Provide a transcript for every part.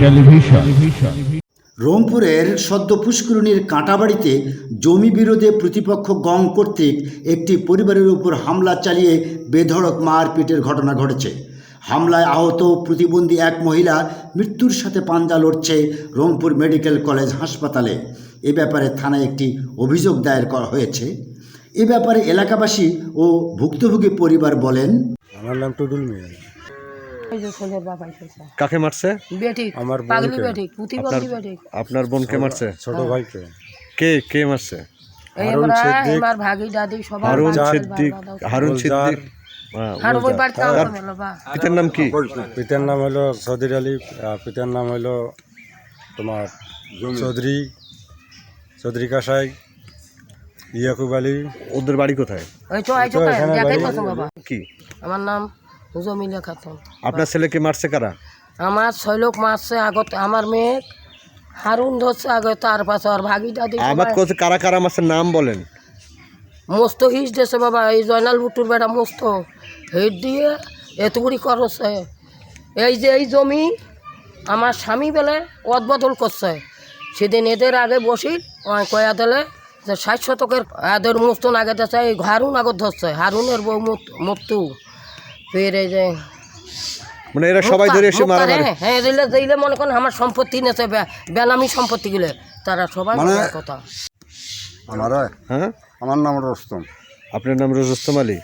Television রংপুরের সদ্য পুষ্করণীর কাঁটাবাড়িতে জমি বিরোধে প্রতিপক্ষ গং কর্তৃক একটি পরিবারের উপর হামলা চালিয়ে বেধড়ক মারপিটের ঘটনা ঘটেছে। হামলায় আহত প্রতিবন্ধী এক মহিলা মৃত্যুর সাথে পাঞ্জা লড়ছে রংপুর মেডিকেল কলেজ হাসপাতালে। এ ব্যাপারে থানায় একটি অভিযোগ দায়ের করা হয়েছে। এ ব্যাপারে এলাকাবাসী ও ভুক্তভোগী পরিবার বলেন আমার নাম টুডুল মিয়া। এই যে ছেলের বাপ আইসেছে। কাকে মারছে? বেঠিক আমার পাগলি। প্রতিবন্ধী আপনার বোনকে মারছে? ছোট ভাইকে। কে কে মারছে? আমরা ভাগি দাদি হারুন সিদ্দিক হারুন সিদ্দিক। বা পিতার নাম কি? পিতার নাম হলো সদির আলী পিতার নাম হলো তোমার চৌধুরী চৌধুরী কাসাই ইয়াকুব আলী। ওদের বাড়ি কোথায়? কি? আমার নাম জমিলা খাতুন আপনার ছেলেকে মারছে কারা? আমার ছয় লোক মারছে আগত আমার মেয়ে হারুন ধরছে আগে তার পাশে আর ভাগি দাদি আমার কাছে কারা কারা মারছে নাম বলেন। মস্ত হিস দিয়েছে বাবা এই জয়নাল বুটুর বেটা মস্ত। হিট দিয়ে এতগুড়ি করছে। এই যে এই জমি আমার স্বামী বেলে অদবদল করছে। সেদিন এদের আগে বসি কয়া দিলে যে ষাট শতকের এদের মুস্তন আগে দিচ্ছে এই হারুন আগত ধরছে। হারুনের বউ মৃত্যু ফের এই যে মানে এরা সবাই ধরে এসে মারামারি। হ্যাঁ হ্যাঁ দিলে দিলে মনে করেন আমার সম্পত্তি নেছে বেনামি সম্পত্তি গুলো। তারা সবাই মানে- কথা। আমার হ্যাঁ? আমার নাম রস্তম। আপনার নাম রোজস্তম আলী?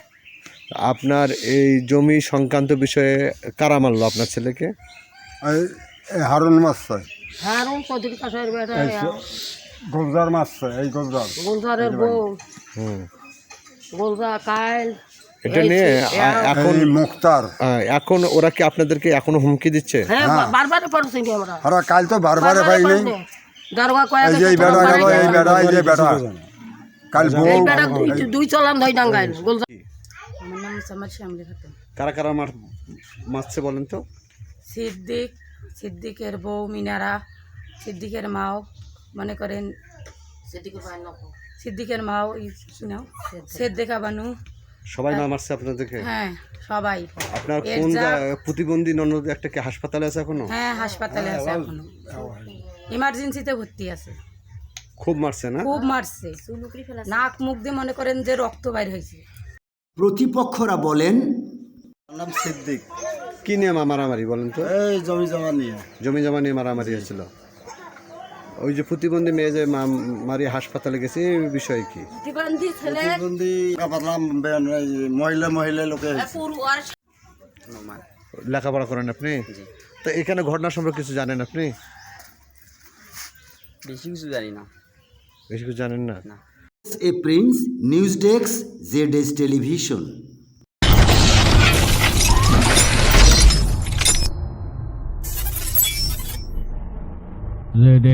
আপনার এই জমি সংক্রান্ত বিষয়ে কারা মারলো আপনার ছেলেকে? হারুন মাছছে হারুন কদির কাছের বেটা গোলজার মাছছে এই গোলজার। গুলজারের বউ। হুম। গুলজা কাইল। এটা নিয়ে এখন মুক্তার। এখন ওরা কি আপনাদেরকে এখনও হুমকি দিচ্ছে? হ্যাঁ বারবার পড়ছি আমরা। কাল তো বারবারে পাই নেই দারোগা কয়া এই যে বেটা গেল এই বেটা এই যে বেটা কাল বউ দুই- দুই চলান ধই ডাঙ্গাইল গুলজা আমার নাম সামার শ্যামলী খাতুন। কারা কারা মার মারছে বলেন তো? সিদ্দিক সিদ্দিকের বউ মিনারা সিদ্দিকের মাও মনে করেন সিদ্দিকের মাও এই শুনাও সেদ্দেকা বানু। সবাই না মারছে আপনাদেরকে? হ্যাঁ সবাই। আপনার কোন প্রতিবন্ধী ননদ একটা কি হাসপাতালে আছে এখনও? হ্যাঁ হাসপাতালে আছে এখনও। ইমার্জেন্সিতে ভর্তি আছে। খুব মারছে না? খুব মারছে। নাক মুখ দিয়ে মনে করেন যে রক্ত বাইর হয়েছে। প্রতিপক্ষরা বলেন নাম সিদ্দিক। কি নিয়ে মা- মারামারি বলেন তো? এই জমি জমা নিয়ে। জমি জমা নিয়ে মারামারি হয়েছিল। ওই যে প্রতিবন্ধী মেয়ে যে মা- মারি হাসপাতালে গেছে এই বিষয়ে কি? প্রতিবন্ধী ছেলে। প্রতিবন্ধী পাতলাম মহিলা মহিলা লোকে লেখাপড়া করেন আপনি? তো এখানে ঘটনা সম্পর্কে কিছু জানেন আপনি? বেশি কিছু জানি না। বেশি কিছু জানেন না? এ Prince news desk Z S television. Red